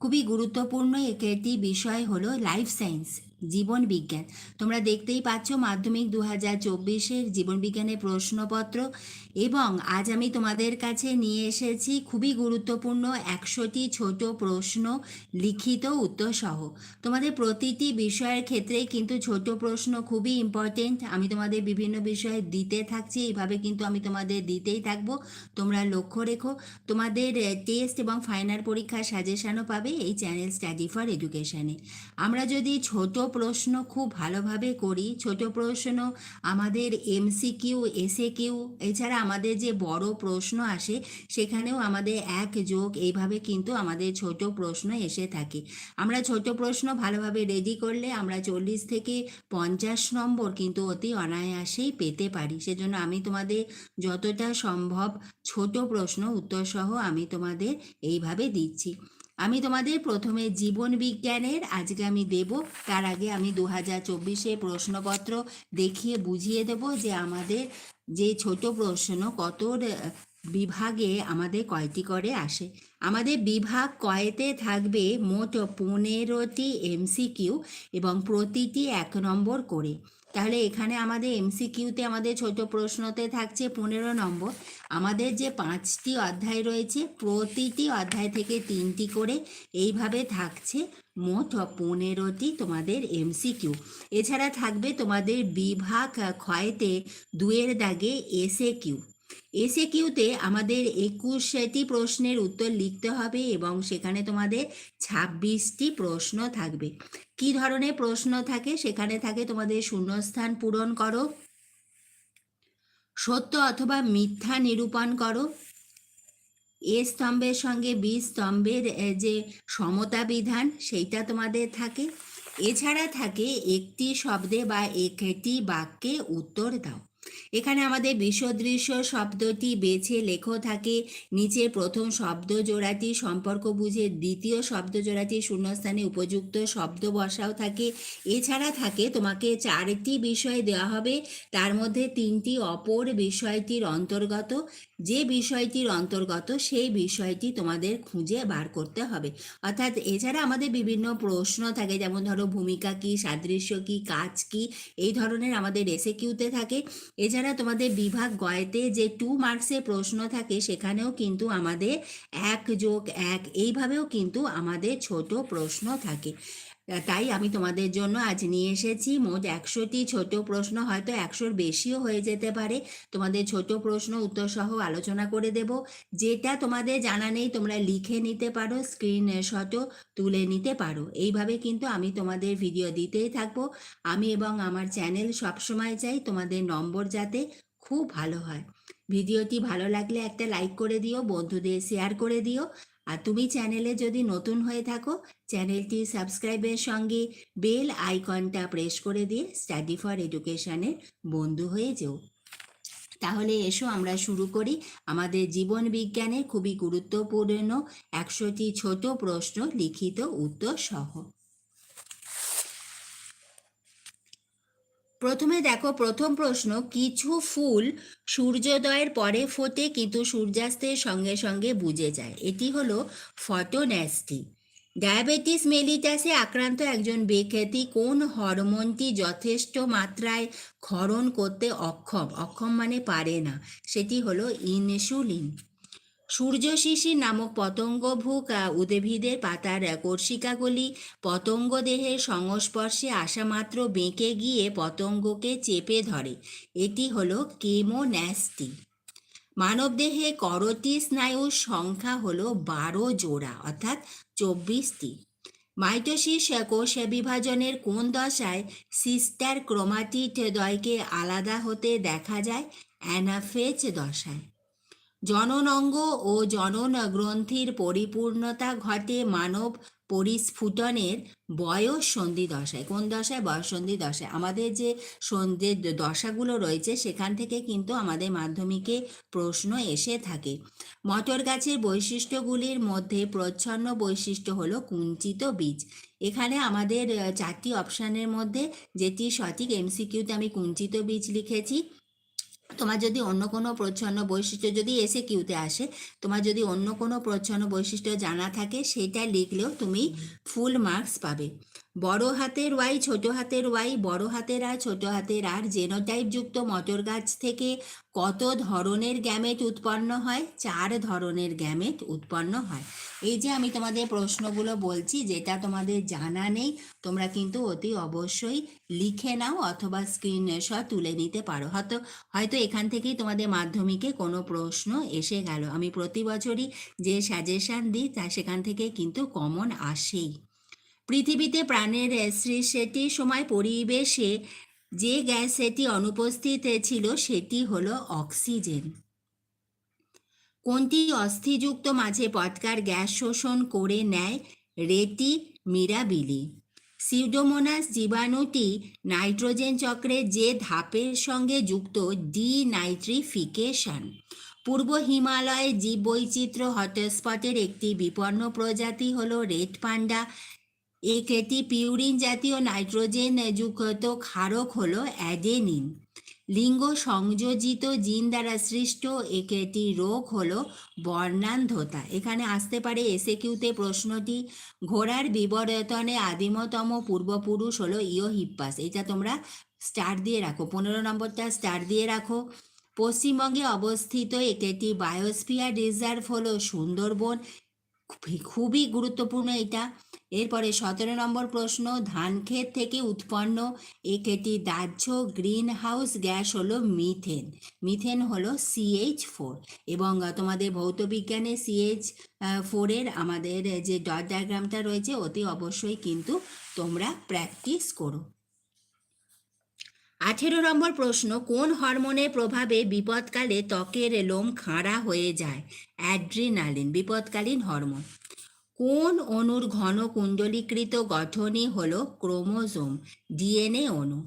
খুবই গুরুত্বপূর্ণ একটি বিষয় হলো লাইফ সায়েন্স জীবন বিজ্ঞান। তোমরা দেখতেই পাচ্ছ মাধ্যমিক দু হাজার চব্বিশের জীবন বিজ্ঞানের প্রশ্নপত্র এবং আজ আমি তোমাদের কাছে নিয়ে এসেছি খুবই গুরুত্বপূর্ণ একশোটি ছোট প্রশ্ন, লিখিত উত্তর সহ তোমাদের প্রতিটি বিষয়ের ক্ষেত্রে কিন্তু ছোট প্রশ্ন খুবই ইম্পর্টেন্ট আমি তোমাদের বিভিন্ন বিষয়ে দিতে থাকছি, এইভাবে কিন্তু আমি তোমাদের দিতেই থাকব। তোমরা লক্ষ্য রেখো, তোমাদের টেস্ট এবং ফাইনাল পরীক্ষার সাজেশনও পাবে এই চ্যানেল স্টাডি ফর এডুকেশানে আমরা যদি ছোট প্রশ্ন খুব ভালোভাবে করি। ছোট প্রশ্ন, আমাদের এমসিকিউ এসে কিউ এছাড়া আমাদের যে বড় প্রশ্ন আসে, সেখানেও আমাদের এক যোগ। এইভাবে কিন্তু আমাদের ছোট প্রশ্ন এসে থাকে। আমরা ছোট প্রশ্ন ভালোভাবে রেডি করলে আমরা চল্লিশ থেকে পঞ্চাশ নম্বর কিন্তু অতি অনায়াসেই পেতে পারি। সেজন্য আমি তোমাদের যতটা সম্ভব ছোট প্রশ্ন, উত্তরসহ আমি তোমাদের এইভাবে দিচ্ছি। আমি তোমাদের প্রথমে জীবন বিজ্ঞানের, আজকে আমি দেব, তার আগে আমি দু হাজার চব্বিশে প্রশ্নপত্র দেখিয়ে বুঝিয়ে দেব যে আমাদের যে ছোট প্রশ্ন, কত বিভাগে আমাদের কয়টি করে আসে। আমাদের বিভাগ কয়েতে থাকবে? মোট পনেরোটি এমসিকিউ এবং প্রতিটি এক নম্বর করে। তাহলে এখানে আমাদের এমসিকিউতে আমাদের ছোট প্রশ্নতে থাকছে পনেরো নম্বর। আমাদের যে পাঁচটি অধ্যায় রয়েছে, প্রতিটি অধ্যায় থেকে তিনটি করে এইভাবে থাকছে। মোট পনেরোটি তোমাদের এমসিকিউ এছাড়া থাকবে তোমাদের বিভাগ ক্ষয়তে দুয়ের দাগে এসএ কিউ এসএ কিউতে আমাদের একুশটি প্রশ্নের উত্তর লিখতে হবে এবং সেখানে তোমাদের ছাব্বিশটি প্রশ্ন থাকবে। কি ধরনের প্রশ্ন থাকে? সেখানে থাকে তোমাদের শূন্যস্থান পূরণ করো। সত্য অথবা মিথ্যা নিরূপণ করো। এ স্তম্ভের সঙ্গে বি স্তম্ভের যে সমতা বিধান, সেইটা তোমাদের থাকে। এছাড়া থাকে একটি শব্দে বা একটি বাক্যে উত্তর দাও। এখানে আমাদের বিসদৃশ্য শব্দটি বেছে লেখো থাকে। নিচে প্রথম শব্দ জোড়াটি সম্পর্ক বুঝে দ্বিতীয় শব্দ জোড়াটি শূন্যস্থানে উপযুক্ত শব্দ বসাও থাকে। এছাড়া থাকে, তোমাকে চারটি বিষয় দেওয়া হবে। তার মধ্যে তিনটি অপর বিষয়টির অন্তর্গত। যে বিষয়টির অন্তর্গত, সেই বিষয়টি তোমাদের খুঁজে বার করতে হবে। অর্থাৎ এছাড়া আমাদের বিভিন্ন প্রশ্ন থাকে, যেমন ধরো ভূমিকা কি, সাদৃশ্য কি, কাজ কি, এই ধরনের আমাদের এসে কিউতে থাকে। এছাড়া তোমাদের বিভাগ গয়েতে যে টু মার্কসের প্রশ্ন থাকে, সেখানেও কিন্তু আমাদের এক যোগ এক। এইভাবেও কিন্তু আমাদের ছোট প্রশ্ন থাকে। তাই আমি তোমাদের জন্য আজ নিয়ে এসেছি। মোট একশোটি ছোট প্রশ্ন, হয়তো একশোর বেশিও হয়ে যেতে পারে। তোমাদের ছোট প্রশ্ন উত্তর সহ আলোচনা করে দেব। যেটা তোমাদের জানা নেই, তোমরা লিখে নিতে পারো স্ক্রিনশটও তুলে নিতে পারো। এইভাবে কিন্তু আমি তোমাদের ভিডিও দিতেই থাকব। আমি এবং আমার চ্যানেল সবসময় চাই তোমাদের নম্বর যাতে খুব ভালো হয়। ভিডিওটি ভালো লাগলে একটা লাইক করে দিও, বন্ধুদের শেয়ার করে দিও। আর তুমি চ্যানেলে যদি নতুন হয়ে থাকো চ্যানেলটি সাবস্ক্রাইবের সঙ্গে বেল আইকনটা প্রেস করে দিয়ে স্টাডি ফর এডুকেশনের বন্ধু হয়ে যেও। তাহলে এসো আমরা শুরু করি আমাদের জীবন বিজ্ঞানের খুবই গুরুত্বপূর্ণ একশোটি ছোট প্রশ্ন লিখিত উত্তর সহ। প্রথমে দেখো, প্রথম প্রশ্ন, কিছু ফুল সূর্যোদয়ের পরে ফোটে কিন্তু সূর্যাস্তের সঙ্গে সঙ্গে বুঝে যায়। এটি হলো ফটোন্যাস্টি ডায়াবেটিস মেলিটাসে আক্রান্ত একজন ব্যক্তি কোন হরমোনটি যথেষ্ট মাত্রায় ক্ষরণ করতে অক্ষম? অক্ষম মানে পারে না। সেটি হলো ইনসুলিন। সূর্য শিশির নামক পতঙ্গভুক আহ, উদ্ভিদের পাতার কর্ষিকাগুলি পতঙ্গ দেহের সংস্পর্শে আসা মাত্র বেঁকে গিয়ে পতঙ্গকে চেপে ধরে। এটি হলো কেমোন্যাস্টি। মানবদেহে করটি স্নায়ুর সংখ্যা হল বারো জোড়া অর্থাৎ চব্বিশটি। মাইটোসিস কোষ বিভাজনের কোন দশায় সিস্টার ক্রোমাটিড দয়কে আলাদা হতে দেখা যায়? অ্যানাফেজ দশায়। জনন অঙ্গ ও জনন গ্রন্থির পরিপূর্ণতা ঘটে মানব পরিস্ফুটনের বয়স সন্ধি দশায়। কোন দশায়? বয়স সন্ধি দশায়। আমাদের যে সন্ধি দশাগুলো রয়েছে, সেখান থেকে কিন্তু আমাদের মাধ্যমিকে প্রশ্ন এসে থাকে। মটর গাছের বৈশিষ্ট্যগুলির মধ্যে প্রচ্ছন্ন বৈশিষ্ট্য হলো কুঞ্চিত বীজ। এখানে আমাদের চারটি অপশানের মধ্যে যেটি সঠিক এমসিকিউতে আমি কুঞ্চিত বীজ লিখেছি। তোমার যদি অন্য কোনো প্রচ্ছন্ন বৈশিষ্ট্য যদি এসে কিউতে আসে তোমার যদি অন্য কোনো প্রচ্ছন্ন বৈশিষ্ট্য জানা থাকে সেটা লিখলেও তুমি ফুল মার্কস পাবে। বড় হাতের ওয়াই, ছোট হাতের ওয়াই, বড় হাতের আর, ছোট হাতের আর, জেনোটাইপ যুক্ত মটর গাছ থেকে কত ধরনের গ্যামেট উৎপন্ন হয়? চার ধরনের গ্যামেট উৎপন্ন হয়। এই যে আমি তোমাদের প্রশ্নগুলো বলছি, যেটা তোমাদের জানা নেই, তোমরা কিন্তু অতি অবশ্যই লিখে নাও অথবা স্ক্রিনশট তুলে নিতে পারো। হয়তো হয়তো এখান থেকেই তোমাদের মাধ্যমিকে কোনো প্রশ্ন এসে গেল। আমি প্রতি বছরই যে সাজেশান দিই, তা সেখান থেকে কিন্তু কমন আসেই। পৃথিবীতে প্রাণের সৃষ্টির সময় পরিবেশে যে গ্যাস সেটি অনুপস্থিত ছিল, সেটি হলো অক্সিজেন। কোনটি অস্থিযুক্ত মাঝে পটকার গ্যাস শোষণ করে নেয়? রেটি মিরাবিলি। সিউডোমোনাস জীবাণুটি নাইট্রোজেন চক্রে যে ধাপের সঙ্গে যুক্ত ডিনাইট্রিফিকেশন। পূর্ব হিমালয়ে জীববৈচিত্র্য হটস্পটের একটি বিপন্ন প্রজাতি হলো রেড পান্ডা। একটি পিউরিন জাতীয় নাইট্রোজেন যুক্ত ক্ষারক হল অ্যাডেনিন। লিঙ্গ সংযোজিত জিন দ্বারা সৃষ্ট একটি রোগ হল বর্ণান্ধতা। এখানে আসতে পারে এসে কিউতে প্রশ্নটি। ঘোড়ার বিবর্তনে আদিমতম পূর্বপুরুষ হলো ইও হিপ্পাস এটা তোমরা স্টার দিয়ে রাখো। পনেরো নম্বরটা স্টার দিয়ে রাখো। পশ্চিমবঙ্গে অবস্থিত একটি বায়োস্ফিয়ার রিজার্ভ হলো সুন্দরবন। খুবই গুরুত্বপূর্ণ এটা। এরপরে সতেরো নম্বর প্রশ্ন, ধান ক্ষেত থেকে উৎপন্ন একটি দাহ্য গ্রিন হাউস গ্যাস হলো মিথেন। মিথেন হলো সিএইচ ফোর এবং তোমাদের ভৌত বিজ্ঞানে সিএইচ ফোরের আমাদের যে ডট ডায়াগ্রামটা রয়েছে, অতি অবশ্যই কিন্তু তোমরা প্র্যাকটিস করো। আঠেরো নম্বর প্রশ্ন, কোন হরমোনের প্রভাবে বিপদকালে ত্বকের লোম খাঁড়া হয়ে যায়? অ্যাড্রিনালিন, বিপদকালীন হরমোন। কোন অণুর ঘন কুণ্ডলীকৃত গঠনই হল ক্রোমোজোম? ডিএনএ অণু।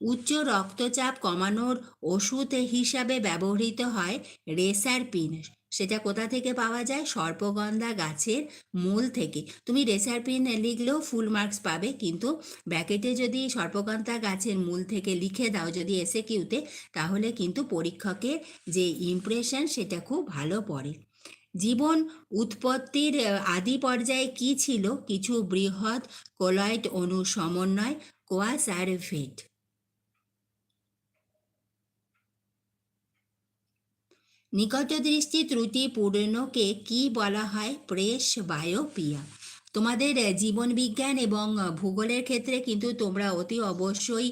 উচ্চ রক্তচাপ কমানোর ওষুধ হিসাবে ব্যবহৃত হয় রেসারপিন। সেটা কোথা থেকে পাওয়া যায়? সর্পগন্ধা গাছের মূল থেকে। তুমি রেসারপিন লিখলেও ফুল মার্কস পাবে, কিন্তু ব্যাকেটে যদি সর্পগন্ধা গাছের মূল থেকে লিখে দাও যদি এসে কিউতে তাহলে কিন্তু পরীক্ষকের যে ইমপ্রেশন, সেটা খুব ভালো পড়ে। জীবন উৎপত্তির আদি পর্যায়ে কি ছিল? কিছু বৃহৎ কোলয়েড অণু সমন্বয়, কোয়াস আর কোয়াসারভেট নিকটদৃষ্টি ত্রুটিপূর্ণকে কি বলা হয়? Presbyopia. তোমাদের জীবন বিজ্ঞান এবং ভূগোলের ক্ষেত্রে কিন্তু তোমরা অতি অবশ্যই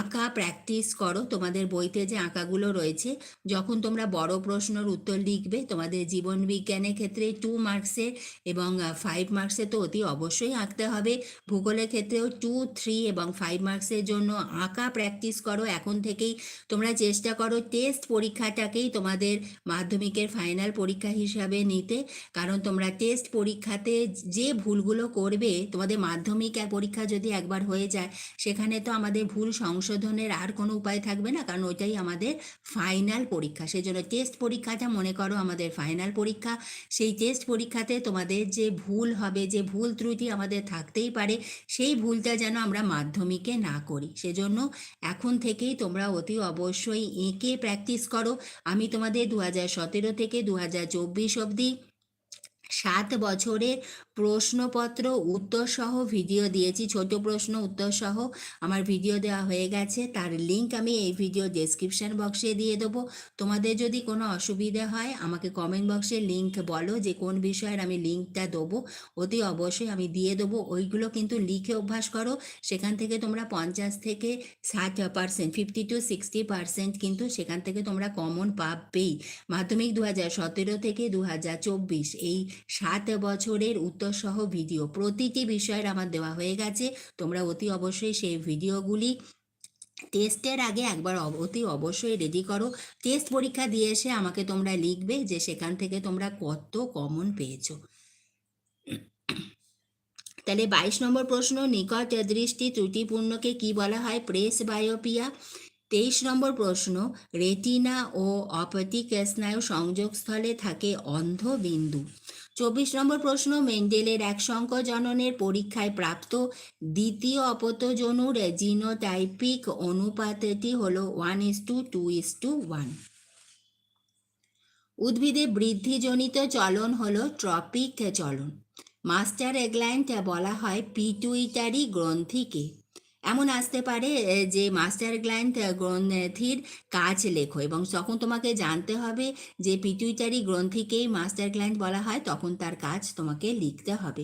আঁকা প্র্যাকটিস করো। তোমাদের বইতে যে আঁকাগুলো রয়েছে, যখন তোমরা বড় প্রশ্নর উত্তর লিখবে, তোমাদের জীবন বিজ্ঞানের ক্ষেত্রে টু মার্কসের এবং ফাইভ মার্কসে তো অতি অবশ্যই আঁকতে হবে। ভূগোলের ক্ষেত্রেও টু থ্রি এবং ফাইভ মার্কসের জন্য আঁকা প্র্যাকটিস করো। এখন থেকেই তোমরা চেষ্টা করো টেস্ট পরীক্ষাটাকেই তোমাদের মাধ্যমিকের ফাইনাল পরীক্ষা হিসাবে নিতে। কারণ তোমরা টেস্ট পরীক্ষাতে যে ভুল ভুলগুলো করবে, তোমাদের মাধ্যমিক পরীক্ষা যদি একবার হয়ে যায়, সেখানে তো আমাদের ভুল সংশোধনের আর কোনো উপায় থাকবে না, কারণ ওইটাই আমাদের ফাইনাল পরীক্ষা। সেই জন্য টেস্ট পরীক্ষাটা মনে করো আমাদের ফাইনাল পরীক্ষা। সেই টেস্ট পরীক্ষাতে তোমাদের যে ভুল হবে, যে ভুল ত্রুটি আমাদের থাকতেই পারে, সেই ভুলটা যেন আমরা মাধ্যমিকে না করি। সেজন্য এখন থেকেই তোমরা অতি অবশ্যই এঁকে প্র্যাকটিস করো। আমি তোমাদের দু হাজার সতেরো থেকে দু হাজার চব্বিশ অবধি সাত বছরের প্রশ্নপত্র উত্তর সহ ভিডিও দিয়েছি। ছোট প্রশ্ন উত্তর সহ আমার ভিডিও দেওয়া হয়ে গেছে। তার লিংক আমি এই ভিডিও ডেসক্রিপশন বক্সে দিয়ে দেবো। তোমাদের যদি কোনো অসুবিধে হয়, আমাকে কমেন্ট বক্সে লিংক বলো যে কোন বিষয়ের আমি লিঙ্কটা দেবো। অতি অবশ্যই আমি দিয়ে দেবো। ওইগুলো কিন্তু লিখে অভ্যাস করো। সেখান থেকে তোমরা পঞ্চাশ থেকে ষাট percent fifty to sixty percent কিন্তু সেখান থেকে তোমরা কমন পাবেই। মাধ্যমিক দু হাজার সতেরো থেকে দু হাজার চব্বিশ, এই সাত বছরের উত্তরসহ ভিডিও। প্রতিটি বিষয়ের আমার দেওয়া হয়ে গেছে। তোমরা অতি অবশ্যই সেই ভিডিওগুলি টেস্টের আগে একবার অতি অবশ্যই রেডি করো। টেস্ট পরীক্ষা দিয়ে এসে আমাকে তোমরা লিখবে যে সেখান থেকে তোমরা কত কমন পেয়েছ। তাহলে বাইশ নম্বর প্রশ্ন, নিকট দৃষ্টি ত্রুটিপূর্ণকে কি বলা হয়? Presbyopia. তেইশ নম্বর প্রশ্ন, রেটিনা ও অপটিক স্নায়ু সংযোগস্থলে থাকে অন্ধ বিন্দু চব্বিশ নম্বর প্রশ্ন, মেন্ডেলের এক জননের পরীক্ষায় প্রাপ্ত দ্বিতীয় অপতজনুর জিনোটাইপিক অনুপাতটি হল one is to two is to, one. উদ্ভিদে বৃদ্ধিজনিত চলন হল ট্রপিক চলন। মাস্টার এগ্ল্যান্ড বলা হয় পিটুইটারি গ্রন্থিকে। এমন আসতে পারে যে মাস্টার গ্ল্যান্ড গ্রন্থির কাজ লেখো এবং তখন তোমাকে জানতে হবে যে পিটুইটারি গ্রন্থিকেই মাস্টার গ্ল্যান্ড বলা হয়, তখন তার কাজ তোমাকে লিখতে হবে।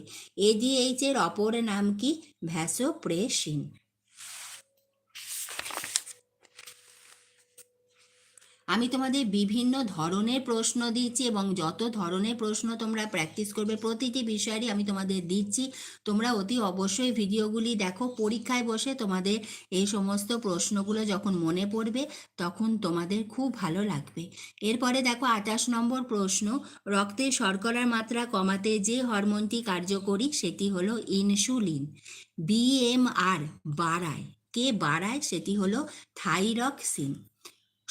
এডিএইচ এর অপর নাম কি? ভ্যাসোপ্রেসিন। আমি তোমাদের বিভিন্ন ধরনের প্রশ্ন দিচ্ছি এবং যত ধরনের প্রশ্ন তোমরা প্র্যাকটিস করবে প্রতিটি বিষয়েরই আমি তোমাদের দিচ্ছি। তোমরা অতি অবশ্যই ভিডিওগুলি দেখো, পরীক্ষায় বসে তোমাদের এই সমস্ত প্রশ্নগুলো যখন মনে পড়বে তখন তোমাদের খুব ভালো লাগবে। এরপরে দেখো আঠাশ নম্বর প্রশ্ন, রক্তে শর্করার মাত্রা কমাতে যে হরমোনটি কার্যকরী সেটি হলো ইনসুলিন বিএমআর বাড়ায়। কে বাড়ায়? সেটি হলো থাইরক্সিন।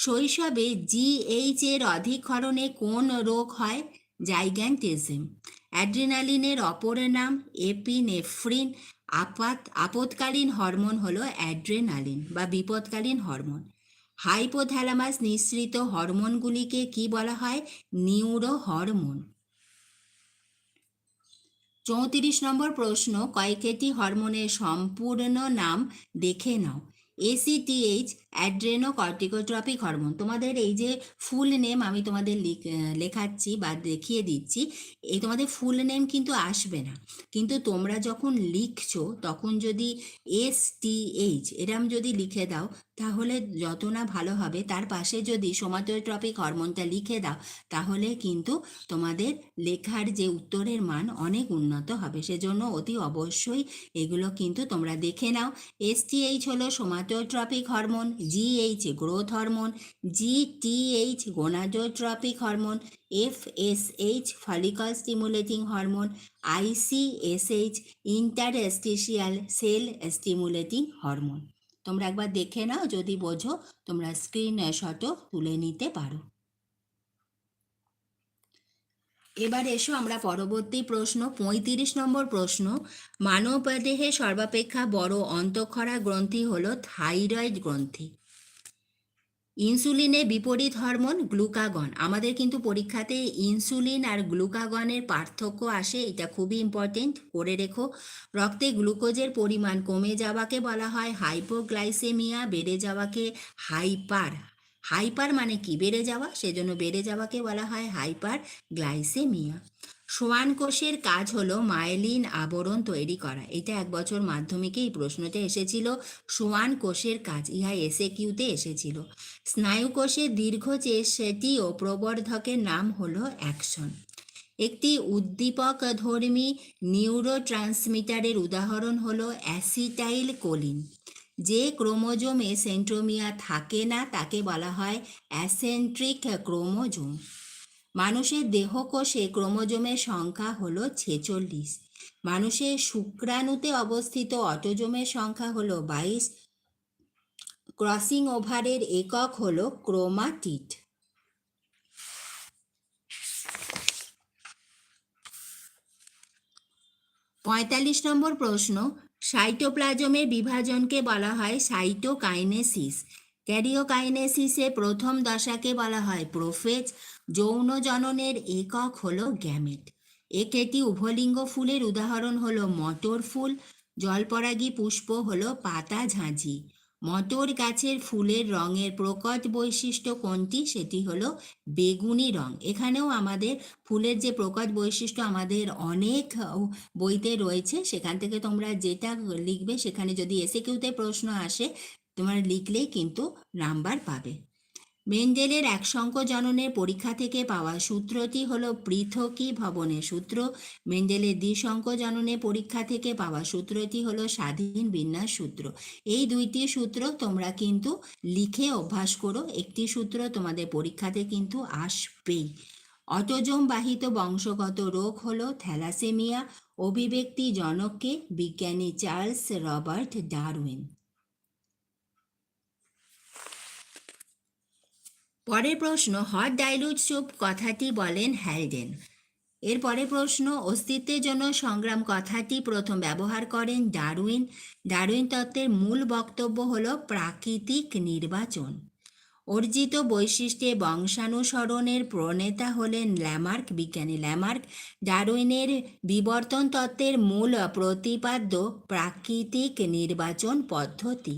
শৈশবে জিএইচ এর অধিকরণে কোন রোগ হয়? জাইগ্যান্টিজম অ্যাড্রিনালিনের অপর নাম, এপিনেফ্রিন, আপাত আপদকালীন হরমোন হলো অ্যাড্রেনালিন বা বিপদকালীন হরমোন। হাইপোথ্যালামাস নিঃসৃত হরমোনগুলিকে কি বলা হয়? নিউরো হরমোন চৌত্রিশ নম্বর প্রশ্ন, কয়েকটি হরমোনের সম্পূর্ণ নাম দেখে নাও। এসিটিএইচ অ্যাড্রেনো কর্টিকোট্রপিক হরমোন তোমাদের এই যে ফুল নেম আমি তোমাদের লিখ- লেখাচ্ছি বা দেখিয়ে দিচ্ছি, এই তোমাদের ফুল নেম কিন্তু আসবে না। কিন্তু তোমরা যখন লিখছো, তখন যদি এস টি এইচ এরম যদি লিখে দাও, তাহলে যত না ভালো হবে। তার পাশে যদি সোমাটোট্রপিক হরমোনটা লিখে দাও, তাহলে কিন্তু তোমাদের লেখার যে উত্তরের মান অনেক উন্নত হবে। সেজন্য অতি অবশ্যই এগুলো কিন্তু তোমরা দেখে নাও। এসটিএইচ হলো somatotropic hormone GH growth hormone GTH gonadotropic hormone FSH follicle stimulating hormone ICSH interstitial cell stimulating hormone তোমরা একবার দেখে নাও, যদি বোঝো, তোমরা স্ক্রিনশটও তুলে নিতে পারো। এবার এসো আমরা পরবর্তী প্রশ্ন, পঁয়ত্রিশ নম্বর প্রশ্ন। মানব দেহে সর্বাপেক্ষা বড় অন্তঃক্ষরা গ্রন্থি হল থাইরয়েড গ্রন্থি। ইনসুলিনে বিপরীত হরমোন গ্লুকাগন। আমাদের কিন্তু পরীক্ষাতে ইনসুলিন আর গ্লুকাগনের পার্থক্য আসে, এটা খুবই ইম্পর্টেন্ট করে রেখো। রক্তে গ্লুকোজের পরিমাণ কমে যাওয়াকে বলা হয় হাইপোগ্লাইসেমিয়া বেড়ে যাওয়াকে হাইপার হাইপার মানে কি? বেড়ে যাওয়া, সেজন্য বেড়ে যাওয়াকে বলা হয় হাইপার গ্লাইসেমিয়া। সোয়ান কোষের কাজ হলো মায়েলিন আবরণ তৈরি করা। এটা এক বছর মাধ্যমিকে এই এসেছিল, সোয়ান কোষের কাজ। ইহা এসে কিউতে এসেছিল। স্নায়ু কোষের দীর্ঘ চেষ্টি ও প্রবর্ধকের নাম হলো অ্যাকশন। একটি উদ্দীপক ধর্মী নিউরো ট্রান্সমিটারের উদাহরণ হলো অ্যাসিটাইল কোলিন। যে ক্রোমোজোমে সেন্ট্রোমিয়া থাকে না, তাকে বলা হয় অ্যাসেন্ট্রিক ক্রোমোজোম। মানুষের দেহকোষে ক্রোমোজোমের সংখ্যা হল ছেচল্লিশ। মানুষের শুক্রাণুতে অবস্থিত অটোজোমের সংখ্যা হল বাইশ। ক্রসিং ওভারের একক হল ক্রোমাটিড। পঁয়তাল্লিশ নম্বর প্রশ্ন, সাইটোপ্লাজমের বিভাজনকে বলা হয় সাইটোকাইনেসিস। ক্যারিওকাইনেসিসে প্রথম দশাকে বলা হয় প্রোফেজ, যৌন জননের একক হল গ্যামেট। একেটি উভলিঙ্গ ফুলের উদাহরণ হল মটর ফুল, জলপরাগী পুষ্প হল পাতা ঝাঁঝি। মটর গাছের ফুলের রঙের প্রকট বৈশিষ্ট্য কোনটি? সেটি হলো বেগুনি রং। এখানেও আমাদের ফুলের যে প্রকট বৈশিষ্ট্য আমাদের অনেক বইতে রয়েছে। সেখান থেকে তোমরা যেটা লিখবে সেখানে যদি এসে কিউতে প্রশ্ন আসে, তোমার লিখলেই কিন্তু নাম্বার পাবে। মেন্ডেলের এক জননের পরীক্ষা থেকে পাওয়া সূত্রটি হলো পৃথকী ভবনের সূত্র। মেন্ডেলের দ্বিসংকোজননের পরীক্ষা থেকে পাওয়া সূত্রটি হলো স্বাধীন বিন্যাস সূত্র। এই দুইটি সূত্র তোমরা কিন্তু লিখে অভ্যাস করো। একটি সূত্র তোমাদের পরীক্ষাতে কিন্তু আসবেই। অটোজোম বাহিত বংশগত রোগ হলো থ্যালাসেমিয়া। অভিব্যক্তি জনককে বিজ্ঞানী চার্লস রবার্ট ডারউইন। পরের প্রশ্ন, হট ডাইলুট স্যুপ কথাটি বলেন হ্যালডেন। এরপরে প্রশ্ন, অস্তিত্বের জন্য সংগ্রাম কথাটি প্রথম ব্যবহার করেন ডারউইন। ডারউইন তত্ত্বের মূল বক্তব্য হল প্রাকৃতিক নির্বাচন। অর্জিত বৈশিষ্ট্যে বংশানুসরণের প্রণেতা হলেন ল্যামার্ক, বিজ্ঞানী ল্যামার্ক। ডারউইনের বিবর্তন তত্ত্বের মূল প্রতিপাদ্য প্রাকৃতিক নির্বাচন পদ্ধতি।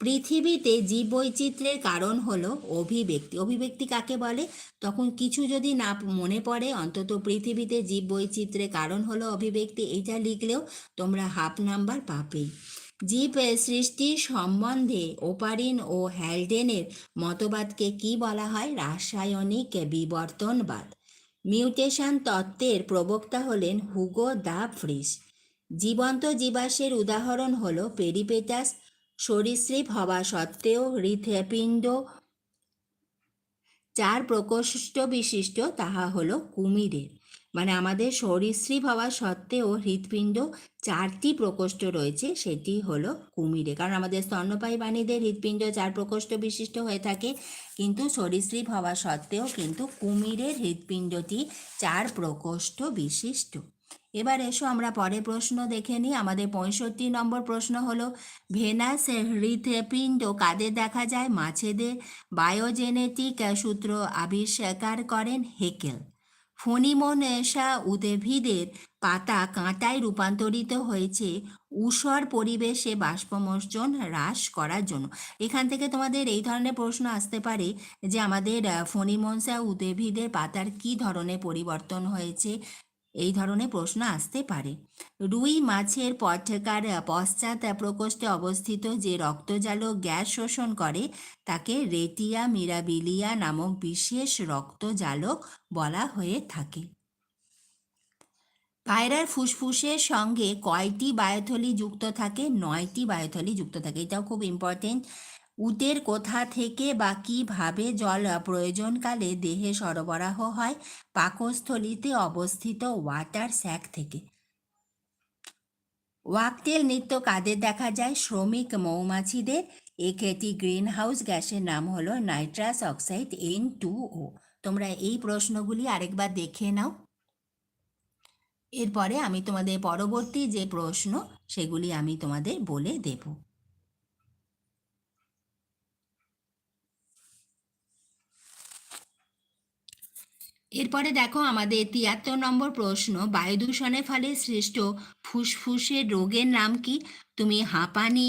পৃথিবীতে জীববৈচিত্র্যের কারণ হলো অভিব্যক্তি। অভিব্যক্তি কাকে বলে? তখন কিছু যদি না মনে পড়ে, অন্তত পৃথিবীতে জীববৈচিত্র্যের কারণ হলো অভিব্যক্তি এটা লিখলেও তোমরা হাফ নাম্বার পাবেই। জীব সৃষ্টি সম্বন্ধে ওপারিন ও হ্যালডেনের মতবাদকে কি বলা হয়? রাসায়নিক বিবর্তনবাদ। মিউটেশন তত্ত্বের প্রবক্তা হলেন হুগো দা ফ্রিস। জীবন্ত জীবাশ্মের উদাহরণ হলো পেরিপেটাস সরীসৃপ হওয়া সত্ত্বেও হৃৎপিণ্ড চার প্রকোষ্ঠ বিশিষ্ট, তাহা হলো কুমিরের। মানে আমাদের সরীসৃপ হওয়া সত্ত্বেও হৃৎপিণ্ড চারটি প্রকোষ্ঠ রয়েছে, সেটি হলো কুমিরে কারণ আমাদের স্তন্যপায়ী প্রাণীদের হৃৎপিণ্ড চার প্রকোষ্ঠ বিশিষ্ট হয়ে থাকে, কিন্তু সরীসৃপ হওয়া সত্ত্বেও কিন্তু কুমিরের হৃৎপিণ্ডটি চার প্রকোষ্ঠ বিশিষ্ট। এবার এসো আমরা পরে প্রশ্ন দেখে নিই। আমাদের পঁয়ষট্টি নম্বর প্রশ্ন হলো, ভেনাস হৃৎপিণ্ড কাদের দেখা যায়? মাছেদের বায়োজেনেটিক সূত্র আবিষ্কার করেন হেকেল। ফণিমনেশা উদ্ভিদের পাতা কাঁটায় রূপান্তরিত হয়েছে। ঊষর পরিবেশে বাষ্পমোচন হ্রাস করার জন্য। এখান থেকে তোমাদের এই ধরনের প্রশ্ন আসতে পারে যে আমাদের ফণিমনসা উদ্ভিদের পাতার কি ধরনের পরিবর্তন হয়েছে? এই ধরনের প্রশ্ন আসতে পারে। রুই মাছের পটকার পশ্চাৎ প্রকোষ্ঠে অবস্থিত যে রক্তজালক গ্যাস শোষণ করে, তাকে রেটিয়া মিরাবিলিয়া নামক বিশেষ রক্তজালক বলা হয়ে থাকে। পায়রার ফুসফুসের সঙ্গে কয়টি বায়োথলি যুক্ত থাকে? নয়টি বায়োথলি যুক্ত থাকে। এটাও খুব ইম্পর্টেন্ট উটের কোথা থেকে বা কীভাবে জল প্রয়োজনকালে দেহে সরবরাহ হয়, পাকস্থলিতে অবস্থিত ওয়াটার স্যাক থেকে। ওয়াকটেল নৃত্য কাদের দেখা যায়? শ্রমিক মৌমাছিদের। একটি গ্রিন হাউস গ্যাসের নাম হলো nitrous oxide N two O. তোমরা এই প্রশ্নগুলি আরেকবার দেখে নাও। এরপরে আমি তোমাদের পরবর্তী যে প্রশ্ন, সেগুলি আমি তোমাদের বলে দেবো। এরপরে দেখো আমাদের তিয়াত্তর নম্বর প্রশ্ন বায়ু দূষণের ফলে সৃষ্ট ফুসফুসের রোগের নাম কি? তুমি হাঁপানি,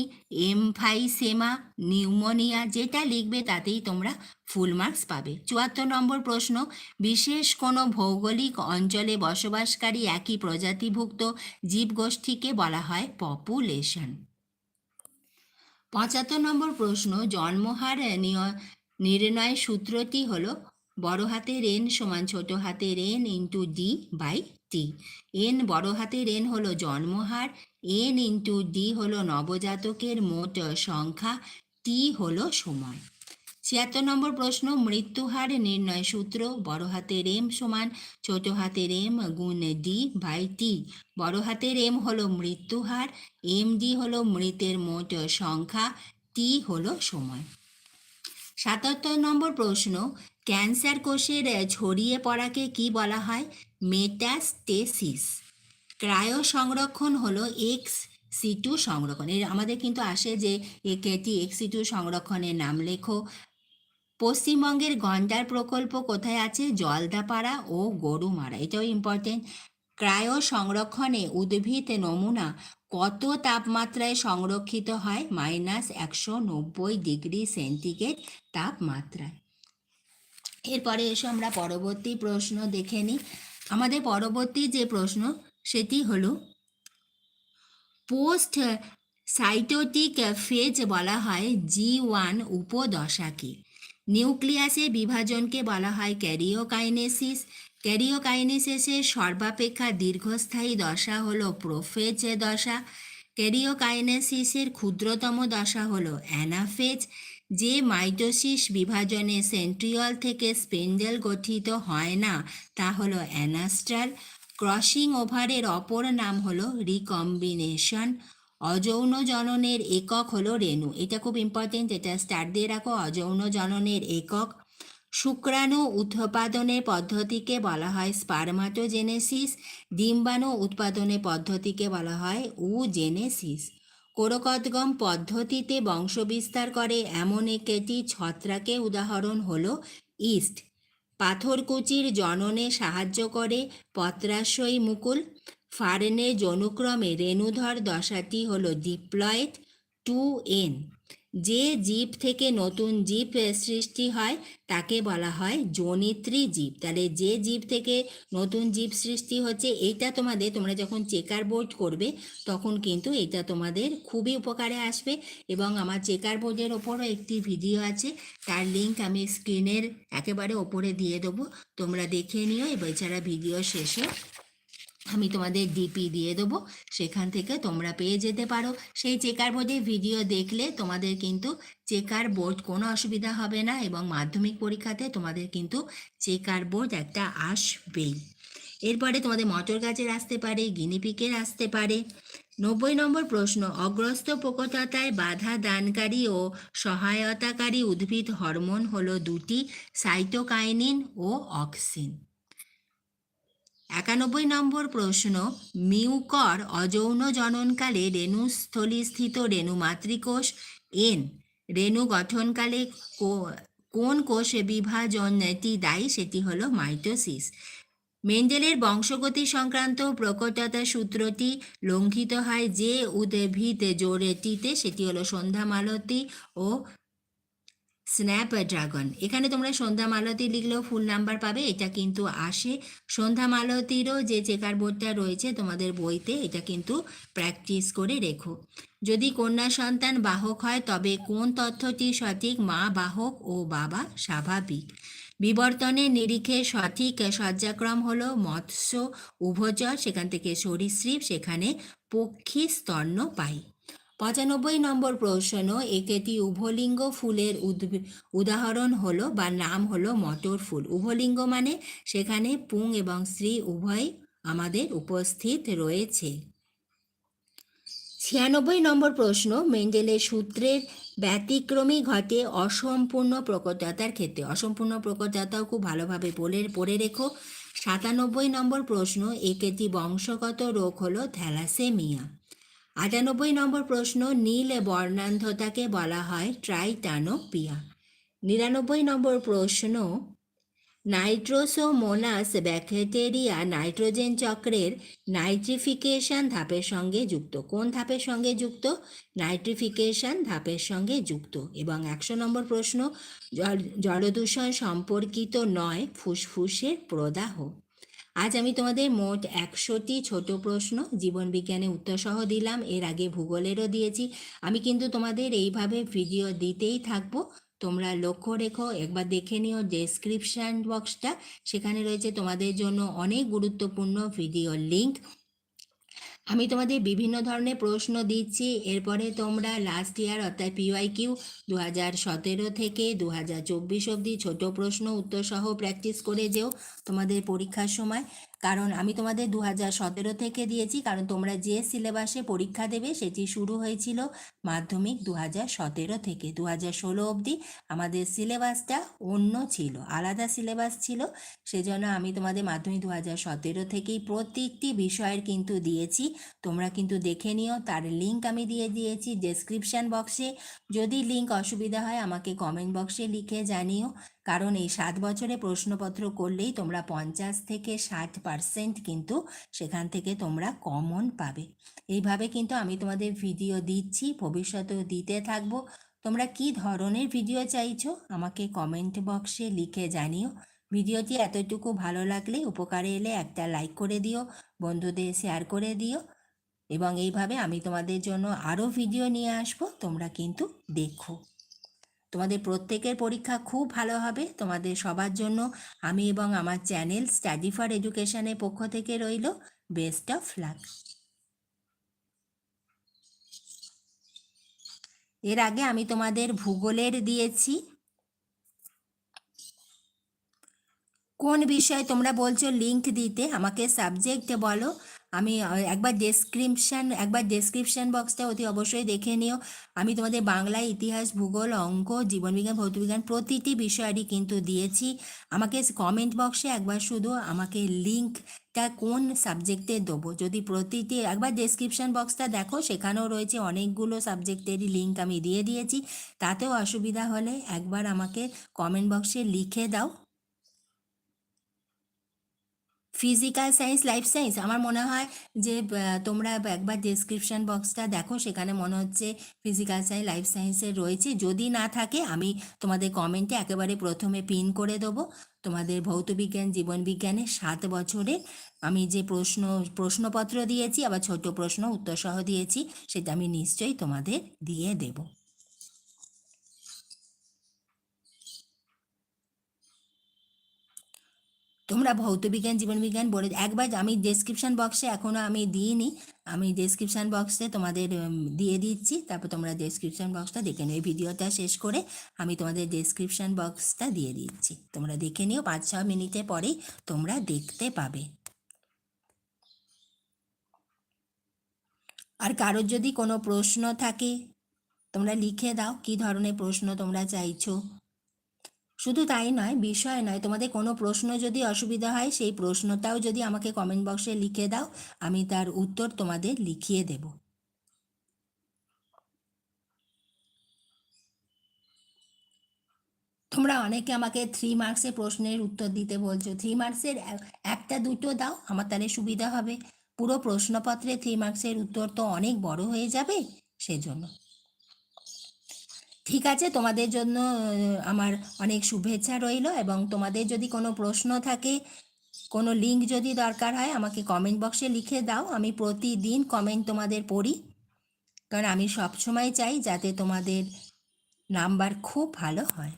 এমফাইসেমা, নিউমোনিয়া যেটা লিখবে তাতেই তোমরা ফুল মার্কস পাবে। চুয়াত্তর নম্বর প্রশ্ন, বিশেষ কোনো ভৌগোলিক অঞ্চলে বসবাসকারী একই প্রজাতিভুক্ত জীবগোষ্ঠীকে বলা হয় পপুলেশন। পঁচাত্তর নম্বর প্রশ্ন, জন্মহার নির্ণয় সূত্রটি হলো বড় হাতের এন সমান ছোট হাতের n into d by t n বড় হাতের এন হলো জন্মহার, এন ইন্টু ডি হলো নবজাতকের মোট সংখ্যা টি হলো সময়। ছিয়াত্তর নম্বর প্রশ্ন, মৃত্যুহার নির্ণয় সূত্র, বড় হাতের এম সমান ছোট হাতের এম গুণ ডি বাই টি বড় হাতের এম হলো মৃত্যুহার, এম ডি হলো মৃতের মোট সংখ্যা টি হলো সময়। সাতাত্তর নম্বর প্রশ্ন, ক্যান্সার কোষের ছড়িয়ে পড়াকে কি বলা হয়? মেটাস্টেসিস। ক্রায়ো সংরক্ষণ হলো এক্স সি টু সংরক্ষণ। এর আমাদের কিন্তু আসে যে এটি এক্স সি টু সংরক্ষণের নাম লেখো। পশ্চিমবঙ্গের গন্ডার প্রকল্প কোথায় আছে? জলদাপাড়া ও গরুমারা। এটাও ইম্পর্টেন্ট ক্রায়ো সংরক্ষণে উদ্ভিদ নমুনা কত তাপমাত্রায় সংরক্ষিত হয়? মাইনাস একশো নব্বই ডিগ্রি সেন্টিগ্রেড তাপমাত্রায়। এরপরে এসো আমরা পরবর্তী প্রশ্ন দেখে নিই। আমাদের পরবর্তী যে প্রশ্ন, সেটি হলো, পোস্ট সাইটোটিক ফেজ বলা হয় জি ওয়ান উপদশাকে। নিউক্লিয়াসের বিভাজনকে বলা হয় ক্যারিওকাইনেসিস। ক্যারিওকাইনেসিসের সর্বাপেক্ষা দীর্ঘস্থায়ী দশা হল প্রোফেজ দশা। ক্যারিওকাইনেসিসের ক্ষুদ্রতম দশা হল অ্যানাফেজ, যে মাইটোসিস বিভাজনে সেন্ট্রিয়ল থেকে স্পেন্ডেল গঠিত হয় না, তা হল অ্যানাস্ট্রাল। ক্রসিং ওভারের অপর নাম হলো রিকম্বিনেশন। অযৌন জননের একক হলো রেণু। এটা খুব ইম্পর্টেন্ট এটা স্টার্ট দিয়ে রাখো। অযৌন জননের একক। শুক্রাণু উৎপাদনের পদ্ধতিকে বলা হয় স্পারমাটোজেনেসিস ডিম্বাণু উৎপাদনের পদ্ধতিকে বলা হয় উজেনেসিস কোরকদগম পদ্ধতিতে বংশবিস্তার করে এমন একটি ছত্রাকের উদাহরণ হল ইস্ট। পাথরকুচির জননে সাহায্য করে পত্রাশয়ী মুকুল। ফারেনের যনুক্রমে রেণুধর দশাটি হল ডিপ্লয়েড টু এন। যে জীব থেকে নতুন জীব সৃষ্টি হয়, তাকে বলা হয় জনিত্রী জীব। তাহলে যে জীব থেকে নতুন জীব সৃষ্টি হচ্ছে, এইটা তোমাদের, তোমরা যখন চেকার বোর্ড করবে, তখন কিন্তু এটা তোমাদের খুবই উপকারে আসবে। এবং আমার চেকার বোর্ডের ওপরও একটি ভিডিও আছে, তার লিংক আমি স্ক্রিনের একেবারে ওপরে দিয়ে দেবো। তোমরা দেখে নিও এবং এছাড়া ভিডিও শেষে আমি তোমাদের ডিপি দিয়ে দেবো। সেখান থেকে তোমরা পেয়ে যেতে পারো। সেই চেকার বোর্ডে ভিডিও দেখলে তোমাদের কিন্তু চেকার বোর্ড কোনো অসুবিধা হবে না এবং মাধ্যমিক পরীক্ষাতে তোমাদের কিন্তু চেকার বোর্ড একটা আসবেই। এরপরে তোমাদের মটর গাছের আসতে পারে গিনিপিকের আসতে পারে। নব্বই নম্বর প্রশ্ন অগ্রস্ত প্রকটতায় বাধা দানকারী ও সহায়তাকারী উদ্ভিদ হরমোন হলো দুটি সাইটোকাইনিন ও অক্সিন একানব্বই নম্বর প্রশ্ন মিউকর অযৌন জননকালে রেণুস্থলীস্থিত রেণু মাতৃকোষ, এন, রেণু গঠনকালে কোন কোষে বিভাজনটি দায়ী? সেটি হলো মাইটোসিস। মেন্ডেলের বংশগতি সংক্রান্ত প্রকটতা সূত্রটি লঙ্ঘিত হয় যে উদ্ভিদ জোরেটিতে সেটি হলো সন্ধ্যা মালতী ও স্ন্যাপ ড্রাগন এখানে তোমরা সন্ধ্যা মালতী লিখলেও ফুল নাম্বার পাবে, এটা কিন্তু আসে। সন্ধ্যা মালতীরও যে চেকার বোর্ডটা রয়েছে তোমাদের বইতে, এটা কিন্তু প্র্যাকটিস করে রেখো। যদি কন্যা সন্তান বাহক হয়, তবে কোন তথ্যটি সঠিক? মা বাহক ও বাবা স্বাভাবিক। বিবর্তনের নিরিখে সঠিক সজ্জাক্রম হল মৎস্য, উভচর, সেখান থেকে সরীসৃপ, সেখানে পক্ষী স্তন্য পাই। পঁচানব্বই নম্বর প্রশ্ন একটি উভলিঙ্গ ফুলের উদাহরণ হলো বা নাম হলো মটর ফুল। উভলিঙ্গ মানে সেখানে পুং এবং স্ত্রী উভয় আমাদের উপস্থিত রয়েছে। ছিয়ানব্বই নম্বর প্রশ্ন, মেন্ডেলের সূত্রের ব্যতিক্রমী ঘটে অসম্পূর্ণ প্রকটতার ক্ষেত্রে। অসম্পূর্ণ প্রকটতাও খুব ভালোভাবে বলে, পড়ে রেখো। সাতানব্বই নম্বর প্রশ্ন, একটি বংশগত রোগ হলো থ্যালাসেমিয়া। আটানব্বই নম্বর প্রশ্ন নীল বর্ণান্ধতাকে বলা হয় ট্রাইটানোপিয়া। নিরানব্বই নম্বর প্রশ্ন, নাইট্রোসোমোনাস ব্যাকটেরিয়া নাইট্রোজেন চক্রের নাইট্রিফিকেশন ধাপের সঙ্গে যুক্ত। কোন ধাপের সঙ্গে যুক্ত? নাইট্রিফিকেশন ধাপের সঙ্গে যুক্ত। এবং একশো নম্বর প্রশ্ন, জল- জলদূষণ সম্পর্কিত নয়, ফুসফুসের প্রদাহ। আজ আমি তোমাদের মোট একশোটি ছোট প্রশ্ন জীবন বিজ্ঞানে উত্তরসহ দিলাম। এর আগে ভূগোলেরও দিয়েছি। আমি কিন্তু তোমাদের এইভাবে ভিডিও দিতেই থাকব। তোমরা লক্ষ্য রেখো, একবার দেখে নিও ডেসক্রিপশান বক্সটা সেখানে রয়েছে তোমাদের জন্য অনেক গুরুত্বপূর্ণ ভিডিও লিংক। আমি তোমাদের বিভিন্ন ধরনের প্রশ্ন দিচ্ছি। এরপরে তোমরা লাস্ট ইয়ার অর্থাৎ পিওয়াই কিউ দু হাজার সতেরো থেকে দু হাজার চব্বিশ অবধি ছোটো প্রশ্ন উত্তর সহ প্র্যাকটিস করে যেও তোমাদের পরীক্ষার সময়। কারণ আমি তোমাদের দু হাজার সতেরো থেকে দিয়েছি, কারণ তোমরা যে সিলেবাসে পরীক্ষা দেবে সেটি শুরু হয়েছিল মাধ্যমিক দু হাজার সতেরো থেকে। দু হাজার ষোলো অবধি আমাদের সিলেবাসটা অন্য ছিল, আলাদা সিলেবাস ছিল, সেজন্য আমি তোমাদের মাধ্যমিক দু হাজার সতেরো থেকেই প্রত্যেকটি বিষয়ের কিন্তু দিয়েছি। তোমরা কিন্তু দেখে নিও, তার লিংক আমি দিয়ে দিয়েছি ডেসক্রিপশন বক্সে যদি লিংক অসুবিধা হয় আমাকে কমেন্ট বক্সে লিখে জানিও। কারণ এই সাত বছরে প্রশ্নপত্র করলেই তোমরা পঞ্চাশ থেকে ষাট পার্সেন্ট কিন্তু সেখান থেকে তোমরা কমন পাবে। এইভাবে কিন্তু আমি তোমাদের ভিডিও দিচ্ছি, ভবিষ্যতেও দিতে থাকব। তোমরা কি ধরনের ভিডিও চাইছো আমাকে কমেন্ট বক্সে লিখে জানিও। ভিডিওটি এতটুকু ভালো লাগলে উপকারে এলে একটা লাইক করে দিও, বন্ধুদের শেয়ার করে দিও এবং এইভাবে আমি তোমাদের জন্য আরও ভিডিও নিয়ে আসব, তোমরা কিন্তু দেখো। তোমাদের প্রত্যেকের পরীক্ষা খুব ভালো হবে। তোমাদের সবার জন্য আমি এবং আমার চ্যানেল স্টাডি ফর এডুকেশনের পক্ষ থেকে রইল। Best of luck. এর আগে আমি তোমাদের ভূগোলের দিয়েছি। কোন বিষয়ে তোমরা বলছো লিংক দিতে? আমাকে সাবজেক্ট বলো। আমি একবার ডেসক্রিপশান একবার ডেসক্রিপশান বক্সটা অতি অবশ্যই দেখে নিও। আমি তোমাদের বাংলা ইতিহাস, ভূগোল, অঙ্ক, জীবনবিজ্ঞান, ভৌতবিজ্ঞান প্রতিটি বিষয়েরই কিন্তু দিয়েছি। আমাকে কমেন্ট বক্সে একবার শুধু আমাকে লিঙ্কটা কোন সাবজেক্টে দেবো। যদি প্রতিটি, একবার ডেসক্রিপশান বক্সটা দেখো, সেখানেও রয়েছে অনেকগুলো সাবজেক্টেরই লিঙ্ক আমি দিয়ে দিয়েছি। তাতেও অসুবিধা হলে একবার আমাকে কমেন্ট বক্সে লিখে দাও। ফিজিক্যাল সায়েন্স লাইফ সায়েন্স আমার মনে হয় যে তোমরা একবার ডেসক্রিপশন বক্সটা দেখো, সেখানে মনে হচ্ছে ফিজিক্যাল সায়েন্স লাইফ সায়েন্সের রয়েছে। যদি না থাকে, আমি তোমাদের কমেন্টে একেবারে প্রথমে পিন করে দেবো। তোমাদের ভৌতবিজ্ঞান জীবনবিজ্ঞানে সাত বছরে আমি যে প্রশ্ন, প্রশ্নপত্র দিয়েছি, আবার ছোট প্রশ্ন উত্তরসহ দিয়েছি, সেটা আমি নিশ্চয়ই তোমাদের দিয়ে দেবো। তোমরা ভৌতবিজ্ঞান, জীবনবিজ্ঞান বলে একবার আমি ডেসক্রিপশন বক্সে এখনও আমি দিইনি। আমি ডেসক্রিপশন বক্সে তোমাদের দিয়ে দিচ্ছি। তারপর তোমরা ডেসক্রিপশন বক্সটা দেখে নিও। এই ভিডিওটা শেষ করে আমি তোমাদের ডেসক্রিপশন বক্সটা দিয়ে দিচ্ছি। তোমরা দেখে নিও, পাঁচ ছ মিনিটের পরেই তোমরা দেখতে পাবে। আর কারোর যদি কোনো প্রশ্ন থাকে, তোমরা লিখে দাও, কী ধরনের প্রশ্ন তোমরা চাইছো। শুধু তাই নয়, বিষয় নয়। তোমাদের কোনো প্রশ্ন যদি অসুবিধা হয়, সেই প্রশ্নটাও যদি আমাকে কমেন্ট বক্সে লিখে দাও, আমি তার উত্তর তোমাদের লিখিয়ে দেব। তোমরা অনেকে আমাকে থ্রি মার্কসের প্রশ্নের উত্তর দিতে বলছো। থ্রি মার্কসের একটা দুটো দাও, আমার তাহলে সুবিধা হবে। পুরো প্রশ্নপত্রে থ্রি মার্কসের উত্তর তো অনেক বড় হয়ে যাবে, সেজন্য। ঠিক আছে, তোমাদের জন্য আমার অনেক শুভেচ্ছা রইল এবং তোমাদের যদি কোনো প্রশ্ন থাকে, কোনো লিঙ্ক যদি দরকার হয়, আমাকে কমেন্ট বক্সে লিখে দাও, আমি প্রতিদিন কমেন্ট তোমাদের পড়ি। কারণ আমি সবসময় চাই যাতে তোমাদের নাম্বার খুব ভালো হয়।